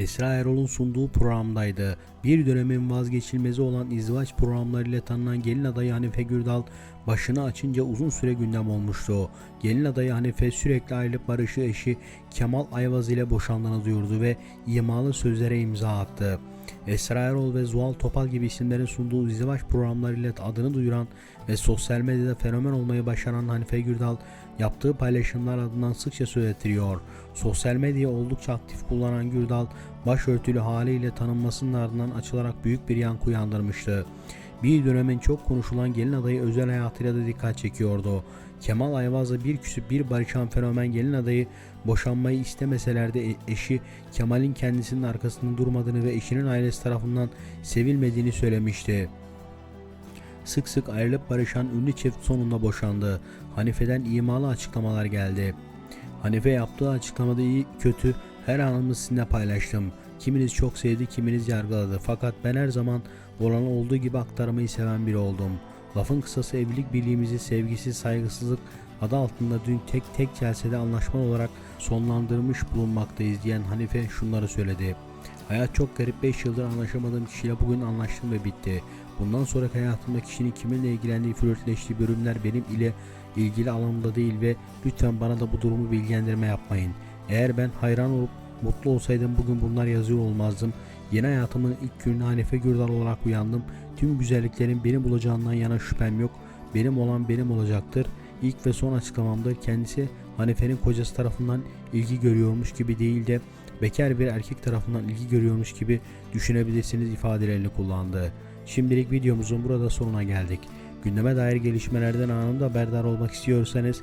Esra Erol'un sunduğu programdaydı. Bir dönemin vazgeçilmezi olan izdivaç programlarıyla tanınan gelin adayı Hanife Gürdal başını açınca uzun süre gündem olmuştu. Gelin adayı Hanife sürekli ayrılıp barışı eşi Kemal Ayvaz ile boşandığını duyurdu ve imalı sözlere imza attı. Esra Erol ve Zuhal Topal gibi isimlerin sunduğu izdivaç programlarıyla adını duyuran ve sosyal medyada fenomen olmayı başaran Hanife Gürdal yaptığı paylaşımlar adından sıkça söz ettiriyor. Sosyal medyayı oldukça aktif kullanan Gürdal başörtülü haliyle tanınmasının ardından açılarak büyük bir yankı uyandırmıştı. Bir dönemin çok konuşulan gelin adayı özel hayatıyla da dikkat çekiyordu. Kemal Ayvaz'la bir küsüp bir barışan fenomen gelin adayı boşanmayı istemeseler de e- eşi Kemal'in kendisinin arkasında durmadığını ve eşinin ailesi tarafından sevilmediğini söylemişti. Sık sık ayrılıp barışan ünlü çift sonunda boşandı. Hanife'den imalı açıklamalar geldi. Hanife yaptığı açıklamada iyi kötü her anımı sizinle paylaştım. Kiminiz çok sevdi, kiminiz yargıladı. Fakat ben her zaman olan olduğu gibi aktarmayı seven biri oldum. Lafın kısası evlilik birliğimizi sevgisiz, saygısızlık adı altında dün tek tek celsede anlaşma olarak sonlandırmış bulunmaktayız diyen Hanife şunları söyledi. Hayat çok garip 5 yıldır anlaşamadığım kişiyle bugün anlaştım ve bitti. Bundan sonraki hayatımda kişinin kiminle ilgilendiği, flörtleştiği bölümler benim ile ilgili alanımda değil ve lütfen bana da bu durumu bilgilendirme yapmayın. Eğer ben hayran olup mutlu olsaydım bugün bunlar yazıyor olmazdım. Yeni hayatımın ilk gününe Hanife Gürdal olarak uyandım. Tüm güzelliklerin beni bulacağından yana şüphem yok. Benim olan benim olacaktır. İlk ve son açıklamamdır. Kendisi Hanife'nin kocası tarafından ilgi görüyormuş gibi değil de bekar bir erkek tarafından ilgi görüyormuş gibi düşünebilirsiniz ifadelerini kullandı. Şimdilik videomuzun burada sonuna geldik. Gündeme dair gelişmelerden anında haberdar olmak istiyorsanız